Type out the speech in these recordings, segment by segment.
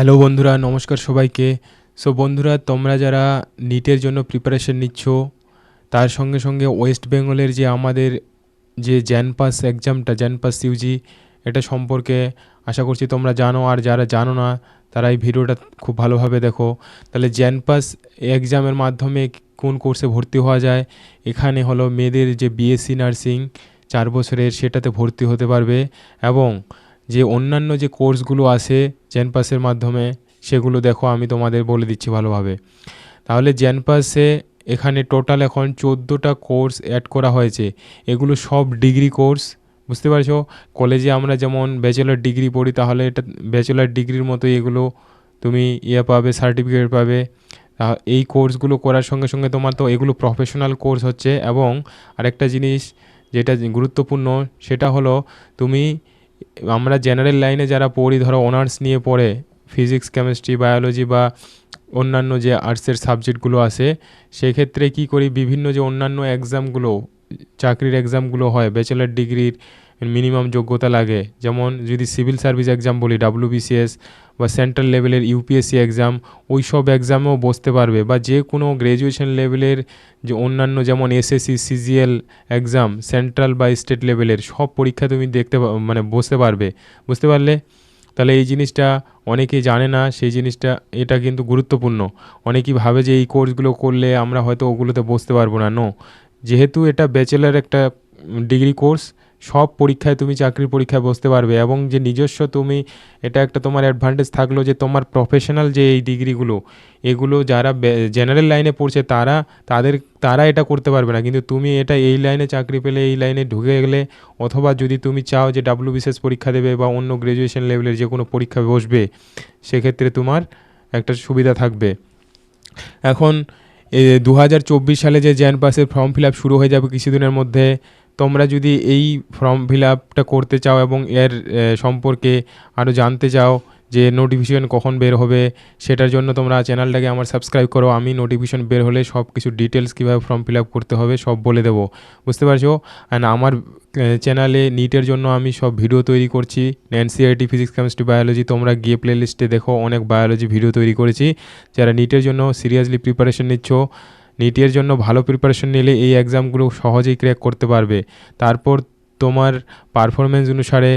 Hello বন্ধুরা, নমস্কার সবাইকে। সো বন্ধুরা, তোমরা যারা নিটের জন্য প্রিপারেশন নিচ্ছ, তার সঙ্গে সঙ্গে ওয়েস্ট বেঙ্গলের যে আমাদের যে জ্যানপাস এক্সামটা জ্যানপাস ইউজি এটা সম্পর্কে আশা করছি তোমরা জানো। আর যারা জানো না, তারা এই ভিডিওটা খুব ভালোভাবে দেখো। তাহলে জ্যানপাস এক্সামের মাধ্যমে কোন কোর্সে ভর্তি হওয়া যায়? এখানে হলো মেয়েদের যে বিএসসি নার্সিং চার বছরের সেটাতে ভর্তি হতে পারবে। এবং যে অন্যান্য যে কোর্সগুলো আছে জেনপাসের মাধ্যমে, সেগুলো দেখো আমি তোমাদের বলে দিচ্ছি ভালোভাবে। তাহলে জেনপাসে এখানে টোটাল এখন চোদ্দোটা কোর্স অ্যাড করা হয়েছে। এগুলো সব ডিগ্রি কোর্স, বুঝতে পারছ? কলেজে আমরা যেমন ব্যাচেলার ডিগ্রি পড়ি, তাহলে এটা ব্যাচেলার ডিগ্রির মতো এগুলো তুমি ইয়ে পাবে সার্টিফিকেট পাবে। এই কোর্সগুলো করার সঙ্গে সঙ্গে তোমার তো এগুলো প্রফেশনাল কোর্স হচ্ছে। এবং আরেকটা জিনিস যেটা গুরুত্বপূর্ণ, সেটা হলো তুমি আমরা জেনারেল লাইনে যারা পড়ি, ধরো অনার্স নিয়ে পড়ে ফিজিক্স কেমিস্ট্রি বায়োলজি বা অন্যান্য যে আর্টসের সাবজেক্টগুলো আছে, সেক্ষেত্রে কী করি, বিভিন্ন যে অন্যান্য এক্সামগুলো চাকরির এক্সামগুলো হয় ব্যাচেলার ডিগ্রির মিনিমাম যোগ্যতা লাগে। যেমন যদি সিভিল সার্ভিস এক্সাম বলি ডাব্লিউবিসিএস বা সেন্ট্রাল লেভেলের ইউপিএসসি এক্সাম ওই সব এক্সামেও বসতে পারবে। বা যে কোনো গ্র্যাজুয়েশন লেভেলের যে অন্যান্য যেমন এসএসসি সিজিএল এক্সাম সেন্ট্রাল বা স্টেট লেভেলের সব পরীক্ষা তুমি দেখতে মানে বসতে পারবে। বুঝতে পারলে? তাহলে এই জিনিসটা অনেকেই জানে না, সেই জিনিসটা, এটা কিন্তু গুরুত্বপূর্ণ। অনেকেই ভাবে যে এই কোর্সগুলো করলে আমরা হয়তো ওগুলোতে বসতে পারব না। নো যেহেতু এটা ব্যাচেলার একটা ডিগ্রি কোর্স সব পরীক্ষায় তুমি চাকরির পরীক্ষায় বসতে পারবে এবং যে নিজস্ব তুমি, এটা একটা তোমার অ্যাডভান্টেজ থাকল যে তোমার প্রফেশনাল যে এই ডিগ্রিগুলো এগুলো যারা জেনারেল লাইনে পড়ছে তারা, তাদের, তারা এটা করতে পারবে না। কিন্তু তুমি এটা এই লাইনে চাকরি পেলে, এই লাইনে ঢুকে গেলে, অথবা যদি তুমি চাও যে ডাব্লিউ বিশেষ পরীক্ষা দেবে বা অন্য গ্র্যাজুয়েশন লেভেলের যে কোনো পরীক্ষা বসবে, সেক্ষেত্রে তোমার একটা সুবিধা থাকবে। এখন দু হাজার চব্বিশ সালে যে জ্যান পাসের ফর্ম ফিল আপ শুরু হয়ে যাবে কিছুদিনের মধ্যে, তোমরা যদি এই ফর্ম ফিল আপটা করতে চাও এবং এর সম্পর্কে আরও জানতে চাও যে নোটিফিকেশন কখন বের হবে, সেটার জন্য তোমরা চ্যানেলটাকে আমার সাবস্ক্রাইব করো। আমি নোটিফিকেশন বের হলে সব কিছু ডিটেলস কীভাবে ফর্ম ফিল আপ করতে হবে সব বলে দেবো। বুঝতে পারছ? অ্যান্ড আমার চ্যানেলে নিটের জন্য আমি সব ভিডিও তৈরি করছি। এনসিআইটি ফিজিক্স কেমিস্ট্রি বায়োলজি তোমরা গিয়ে প্লে লিস্টে দেখো, অনেক বায়োলজি ভিডিও তৈরি করেছি। যারা নিটের জন্য সিরিয়াসলি প্রিপারেশন নিচ্ছ নিটের জন্য ভালো প্রিপারেশন নিলে এই এক্সামগুলো সহজেই ক্র্যাক করতে পারবে। তারপর তোমার পারফরমেন্স অনুসারে,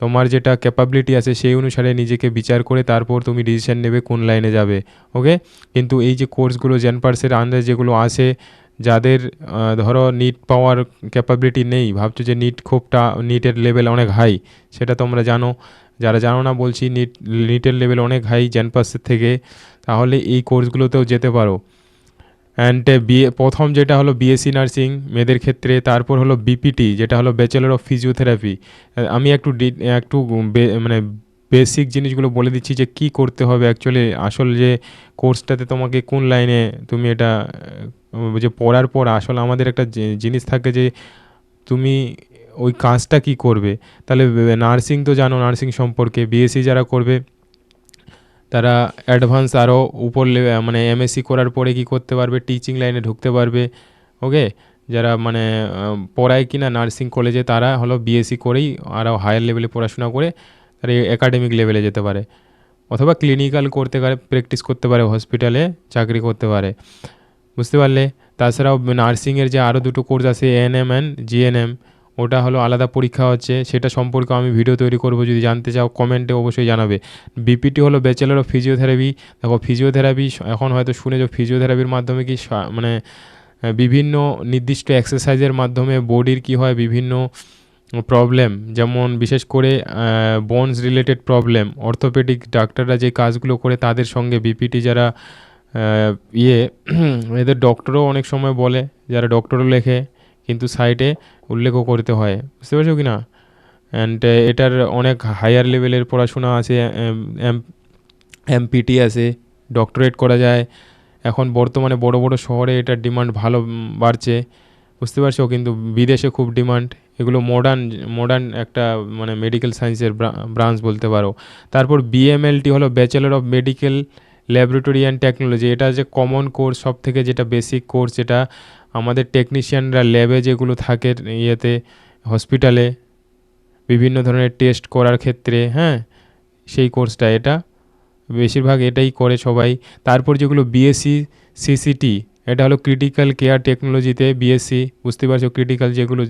তোমার যেটা ক্যাপাবিলিটি আছে সেই অনুসারে নিজেকে বিচার করে তারপর তুমি ডিসিশন নেবে কোন লাইনে যাবে ওকে কিন্তু এই যে কোর্সগুলো জেনপার্সের আন্ডারে যেগুলো আছে যাদের ধরো নিট পাওয়ার ক্যাপাবিলিটি নেই, ভাবছ যে নিট খুবটা নিটের লেভেল অনেক হাই সেটা তোমরা জানো। যারা জানো না, বলছি নিট নিটের লেভেল অনেক হাই জেনপাসের থেকে, তাহলে এই কোর্সগুলোতেও যেতে পারো। অ্যান্ড বিএ প্রথম যেটা হলো বিএসসি নার্সিং মেয়েদের ক্ষেত্রে, তারপর হলো বিপিটি যেটা হলো ব্যাচেলর অফ ফিজিওথেরাপি আমি একটু একটু মানে বেসিক জিনিসগুলো বলে দিচ্ছি যে কি করতে হবে অ্যাকচুয়ালি আসল যে কোর্সটাতে তোমাকে কোন লাইনে তুমি এটা যে পড়ার পর আসলে আমাদের একটা জিনিস থাকে যে তুমি ওই কাজটা কি করবে? তাহলে নার্সিং তো জানো, নার্সিং সম্পর্কে বিএসসি যারা করবে, তারা অ্যাডভান্স আরও উপর মানে এমএসসি করার পরে কি করতে পারবে? টিচিং লাইনে ঢুকতে পারবে ওকে যারা মানে পড়ায় কিনা নার্সিং কলেজে তারা হলো বিএসসি করেই আরও হায়ার লেভেলে পড়াশোনা করে, তারা একাডেমিক লেভেলে যেতে পারে। অথবা ক্লিনিক্যাল করতে পারে প্র্যাকটিস করতে পারে হসপিটালে চাকরি করতে পারে। বুঝতে পারলে? তাছাড়াও নার্সিংয়ের যে আরও দুটো কোর্স আছে এএনএম অ্যান্ড জিএনএম ওটা হলো আলাদা পরীক্ষা হচ্ছে। সেটা সম্পর্কে আমি ভিডিও তৈরি করব, যদি জানতে চাও কমেন্টে অবশ্যই জানাবে। বিপিটি হলো ব্যাচেলার অফ ফিজিওথেরাপি দেখো ফিজিওথেরাপি এখন হয়তো শুনেছো ফিজিওথেরাপির মাধ্যমে কি মানে বিভিন্ন নির্দিষ্ট এক্সারসাইজের মাধ্যমে বডির কি হয়, বিভিন্ন প্রবলেম যেমন বিশেষ করে বোনস রিলেটেড প্রবলেম অর্থোপেডিক ডাক্তাররা যে কাজগুলো করে, তাদের সঙ্গে বিপিটি যারা ইয়ে এদের ডক্টরও অনেক সময় বলে, যারা ডক্টরও লেখে, কিন্তু সাইটে উল্লেখও করতে হয়। বুঝতে পারছ কি না অ্যান্ড এটার অনেক হায়ার লেভেলের পড়াশোনা আছে এমপিটি আছে ডক্টরেট করা যায়। এখন বর্তমানে বড় বড় শহরে এটার ডিমান্ড ভালো বাড়ছে। বুঝতে পারছ? কিন্তু বিদেশে খুব ডিমান্ড এগুলো মডার্ন মডার্ন একটা মানে মেডিকেল সায়েন্সের ব্রাঞ্চ বলতে পারো। তারপর বিএমএলটি হলো bachelor of medical laboratory and technology, এটা যে কমন কোর্স সব থেকে যেটা বেসিক কোর্স যেটা আমাদের টেকনিশিয়ানরা ল্যাবে যেগুলো থাকে, ইয়েতে হসপিটালে বিভিন্ন ধরনের টেস্ট করার ক্ষেত্রে হ্যাঁ সেই কোর্সটা এটা বেশিরভাগ এটাই করে সবাই। তারপর যেগুলো বিএসসি সিসিটি এটা হলো ক্রিটিক্যাল কেয়ার টেকনোলজিতে বিএসসি বুঝতে পারছ? ক্রিটিক্যাল যেগুলো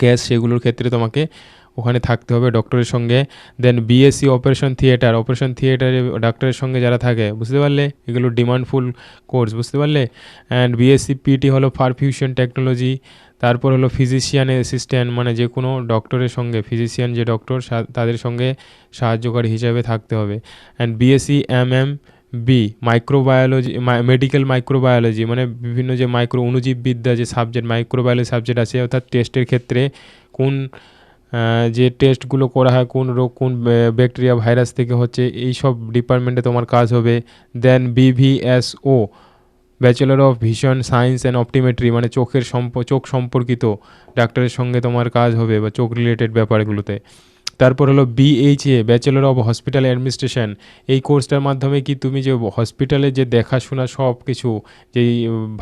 গ্যাস সেগুলোর ক্ষেত্রে তোমাকে ওখানে থাকতে হবে ডক্টরের সঙ্গে। Then BSc operation theatre operation থিয়েটারে ডাক্তারের সঙ্গে যারা থাকে, বুঝতে পারলে? এগুলো ডিমান্ডফুল কোর্স বুঝতে পারলে? অ্যান্ড বিএসসি পিটি হলো পারফিউশন টেকনোলজি তারপর হলো ফিজিশিয়ান অ্যাসিস্ট্যান্ট মানে যে কোনো ডক্টরের সঙ্গে ফিজিশিয়ান যে ডক্টর তাদের সঙ্গে সাহায্যকারী হিসাবে থাকতে হবে। And BSc M M B microbiology medical microbiology মানে বিভিন্ন যে মাইক্রো অণুজীববিদ্যা যে সাবজেক্ট মাইক্রোবায়োলজি সাবজেক্ট আছে, অর্থাৎ টেস্টের ক্ষেত্রে কোন যে টেস্টগুলো করা হয়, কোন রোগ, কোন ব্যাকটেরিয়া ভাইরাস থেকে হচ্ছে এই সব ডিপার্টমেন্টে তোমার কাজ হবে। Then BVSO bachelor of vision science and optometry মানে চোখের সম্প, চোখ সম্পর্কিত ডাক্তারের সঙ্গে তোমার কাজ হবে বা চোখ রিলেটেড ব্যাপারগুলোতে। তারপর হলো BHA bachelor of hospital administration এই কোর্সটার মাধ্যমে কি তুমি যে হসপিটালে যে দেখাশোনা সব কিছু যেই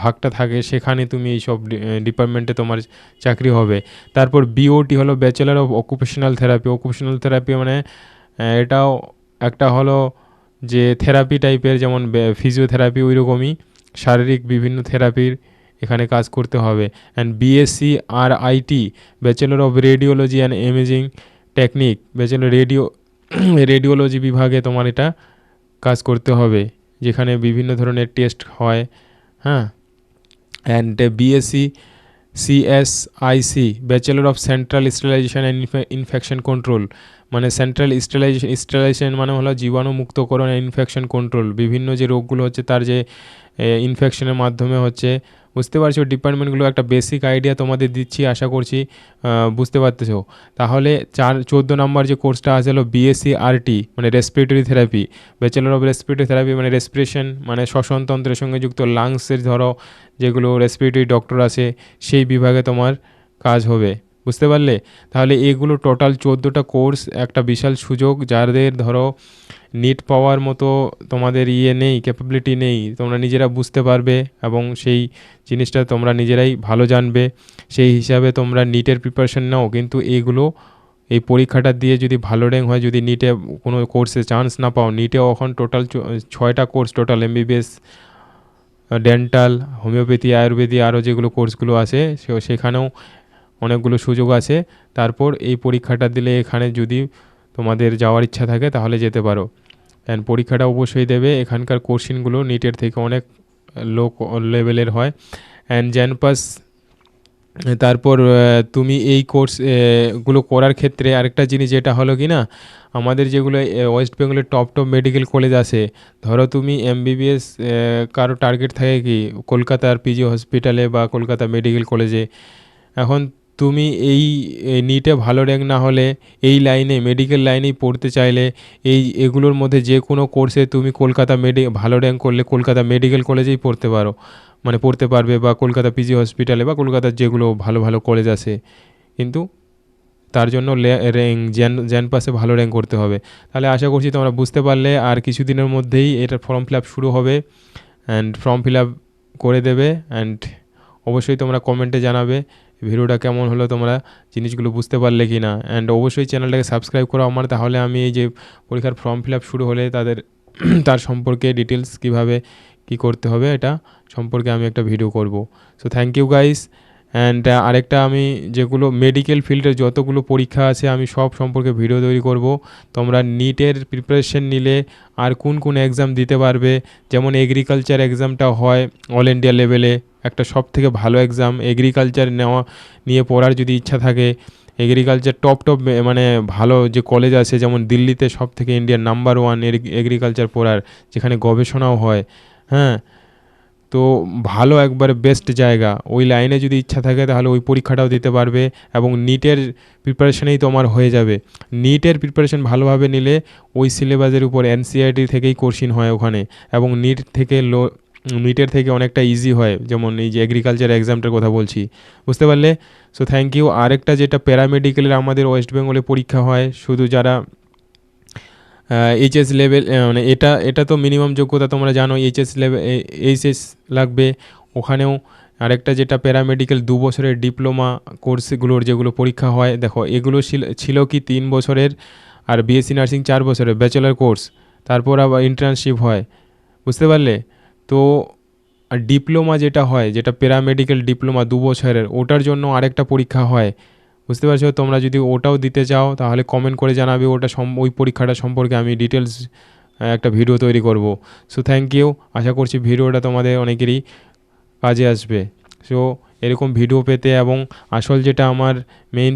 ভাগটা থাকে সেখানে তুমি এই সব ডিপার্টমেন্টে তোমার চাকরি হবে। তারপর বিওটি হলো bachelor of occupational therapy occupational therapy মানে এটাও একটা হলো যে থেরাপি টাইপের যেমন ফিজিওথেরাপি ওই রকমই শারীরিক বিভিন্ন থেরাপির এখানে কাজ করতে হবে। And BSc R IT bachelor of radiology and imaging technique bachelor radio radiology বিভাগে তোমার এটা কাজ করতে হবে। যেখানে বিভিন্ন ধরনের টেস্ট হয় হ্যাঁ? And BSc CSIC bachelor of central sterilization and infection control মানে সেন্ট্রাল স্টেলাইজেশন স্টেলাইজেশন মানে হলো জীবাণুমুক্তকরণ ইনফেকশন কন্ট্রোল বিভিন্ন যে রোগগুলো হচ্ছে, তার যে ইনফেকশনের মাধ্যমে হচ্ছে বুঝতে পারছ, ডিপার্টমেন্টগুলো একটা বেসিক আইডিয়া তোমাদের দিচ্ছি, আশা করছি বুঝতে পারতেছো। তাহলে চার, চোদ্দ নম্বর যে কোর্সটা আছে হলো বিএসসি আরটি মানে respiratory therapy bachelor of respiratory therapy মানে রেসপিরেশন মানে শ্বসনতন্ত্রের সঙ্গে যুক্ত লাংসের ধরো, যেগুলো রেসপিরেটরি ডক্টর আছে, সেই বিভাগে তোমার কাজ হবে। বুঝতে পারলে? তাহলে এগুলো টোটাল চোদ্দোটা কোর্স একটা বিশাল সুযোগ, যাদের ধরো নিট পাওয়ার মতো তোমাদের ইয়ে নেই ক্যাপাবিলিটি নেই, তোমরা নিজেরা বুঝতে পারবে এবং সেই জিনিসটা তোমরা নিজেরাই ভালো জানবে। সেই হিসাবে তোমরা নিটের প্রিপারেশন নাও, কিন্তু এইগুলো এই পরীক্ষাটা দিয়ে যদি ভালো র্যাঙ্ক হয়, যদি নিটে কোনো কোর্সে চান্স না পাও নিটে এখন টোটাল ছয়টা course total MBBS dental homeopathy Ayurvedic আরও যেগুলো কোর্সগুলো আছে সেখানেও অনেকগুলো সুযোগ আছে। তারপর এই পরীক্ষাটা দিলে এখানে যদি তোমাদের যাওয়ার ইচ্ছা থাকে তাহলে যেতে পারো। অ্যান্ড পরীক্ষাটা অবশ্যই দেবে। এখানকার কোশ্চিনগুলো নিটের থেকে অনেক লো লেভেলের হয়। অ্যান্ড জ্যানপাস তারপর তুমি এই কোর্সগুলো করার ক্ষেত্রে আরেকটা জিনিস যেটা হলো কি না, আমাদের যেগুলো ওয়েস্ট বেঙ্গলের টপ টপ মেডিকেল কলেজ আছে। ধরো তুমি এমবিবিএস কারও টার্গেট থাকে কি, কলকাতার পিজি হসপিটালে বা কলকাতা মেডিকেল কলেজে এখন তুমি এই নিটে ভালো র্যাঙ্ক না হলে, এই লাইনে মেডিকেল লাইনেই পড়তে চাইলে, এই, এগুলোর মধ্যে যে কোনো কোর্সে তুমি কলকাতা মেডি ভালো র্যাঙ্ক করলে কলকাতা মেডিকেল কলেজেই পড়তে পারো। মানে পড়তে পারবে বা কলকাতা পিজি হসপিটালে বা কলকাতার যেগুলো ভালো ভালো কলেজ আছে। কিন্তু তার জন্য র্যাঙ্ক জ্যান জ্যান পাসে ভালো র্যাঙ্ক করতে হবে। তাহলে আশা করছি তোমরা বুঝতে পারলে, আর কিছুদিনের মধ্যেই এটার ফর্ম ফিল আপ শুরু হবে অ্যান্ড ফর্ম ফিল আপ করে দেবে অ্যান্ড অবশ্যই তোমরা কমেন্টে জানাবে। ভিডিওটা কেমন হলো তোমরা জিনিসগুলো বুঝতে পারলে কি না অ্যান্ড অবশ্যই চ্যানেলটাকে সাবস্ক্রাইব করো আমার, তাহলে আমি এই যে পরীক্ষার ফর্ম ফিল শুরু হলে তাদের তার সম্পর্কে ডিটেলস কীভাবে কি করতে হবে এটা সম্পর্কে আমি একটা ভিডিও করব। So thank you guys and আরেকটা আমি যেগুলো মেডিকেল ফিল্ডের যতগুলো পরীক্ষা আছে, আমি সব সম্পর্কে ভিডিও তৈরি করব। তোমরা নিটের প্রিপারেশন নিলে আর কোন কোন এক্সাম দিতে পারবে। যেমন এগ্রিকালচার এক্সামটা হয় অল ইন্ডিয়া লেভেলে একটা সব থেকে ভালো এক্সাম এগ্রিকালচার নেওয়া, নিয়ে পড়ার যদি ইচ্ছা থাকে এগ্রিকালচার টপ টপ মানে ভালো যে কলেজ আছে, যেমন দিল্লিতে সব থেকে ইন্ডিয়ার নাম্বার ওয়ান এগ্রিকালচার পড়ার, যেখানে গবেষণাও হয়। হ্যাঁ তো ভালো একবারে বেস্ট জায়গা। ওই লাইনে যদি ইচ্ছা থাকে তাহলে ওই পরীক্ষাটাও দিতে পারবে এবং নিটের প্রিপারেশনেই তোমার হয়ে যাবে। নিটের প্রিপারেশন ভালোভাবে নিলে ওই সিলেবাসের উপর এনসিআরটি থেকেই কোর্সিন হয় ওখানে এবং নিট থেকে লো নিটের থেকে অনেকটা ইজি হয়। যেমন এই যে এগ্রিকালচার এক্সামটার কথা বলছি। বুঝতে পারলে? সো থ্যাংক ইউ আরেকটা যেটা প্যারামেডিক্যালের আমাদের ওয়েস্ট বেঙ্গলে পরীক্ষা হয়, শুধু যারা এইচএস লেভেল মানে এটা এটা তো মিনিমাম যোগ্যতা তোমরা জানো এইচএস লেভেল এইচএস লাগবে। ওখানেও আরেকটা যেটা প্যারামেডিক্যাল দু বছরের ডিপ্লোমা কোর্সগুলোর যেগুলো পরীক্ষা হয়, দেখো, এগুলো ছিল কি তিন বছরের আর বিএসসি নার্সিং চার বছরের ব্যাচেলার কোর্স তারপর আবার ইন্টার্নশিপ হয়। বুঝতে পারলে? তো ডিপ্লোমা যেটা হয়, যেটা প্যারামেডিক্যাল ডিপ্লোমা দু বছরের, ওটার জন্য আরেকটা পরীক্ষা হয়। বুঝতে পারছ? তোমরা যদি ওটাও দিতে চাও, তাহলে কমেন্ট করে জানাবে ওটা ওই পরীক্ষাটা সম্পর্কে আমি ডিটেলস একটা ভিডিও তৈরি করব। সো থ্যাংক ইউ আশা করছি ভিডিওটা তোমাদের অনেকেরই কাজে আসবে। সো এরকম ভিডিও পেতে এবং আসল যেটা আমার মেইন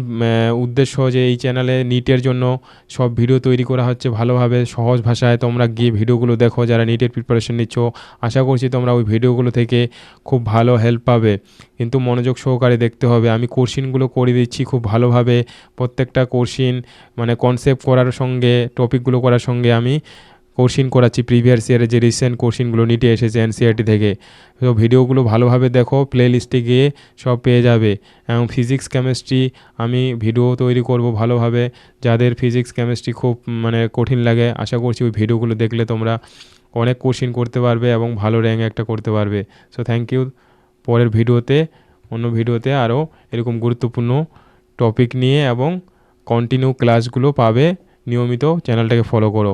উদ্দেশ্য যে এই চ্যানেলে নিটের জন্য সব ভিডিও তৈরি করা হচ্ছে ভালোভাবে, সহজ ভাষায়। তোমরা গিয়ে ভিডিওগুলো দেখো, যারা নিটের প্রিপারেশন নিচ্ছ। আশা করছি তোমরা ওই ভিডিওগুলো থেকে খুব ভালো হেল্প পাবে। কিন্তু মনোযোগ সহকারে দেখতে হবে। আমি কোশ্চিনগুলো করে দিচ্ছি খুব ভালোভাবে। প্রত্যেকটা কোশ্চিন মানে কনসেপ্ট করার সঙ্গে টপিকগুলো করার সঙ্গে আমি কোশ্চিন করাচ্ছি প্রিভিয়াস ইয়ারে যে রিসেন্ট কোশ্চিনগুলো নিটে এসেছে এনসিআরটি থেকে। তো ভিডিওগুলো ভালোভাবে দেখো প্লে লিস্টে গিয়ে সব পেয়ে যাবে। এবং ফিজিক্স কেমিস্ট্রি আমি ভিডিও তৈরি করব ভালোভাবে। যাদের ফিজিক্স কেমিস্ট্রি খুব মানে কঠিন লাগে, আশা করছি ওই ভিডিওগুলো দেখলে তোমরা অনেক কোশ্চিন করতে পারবে এবং ভালো র্যাঙ্ক একটা করতে পারবে। সো থ্যাংক ইউ পরের ভিডিওতে, অন্য ভিডিওতে আরও এরকম গুরুত্বপূর্ণ টপিক নিয়ে এবং কন্টিনিউ ক্লাসগুলো পাবে। নিয়মিত চ্যানেলটাকে ফলো করো।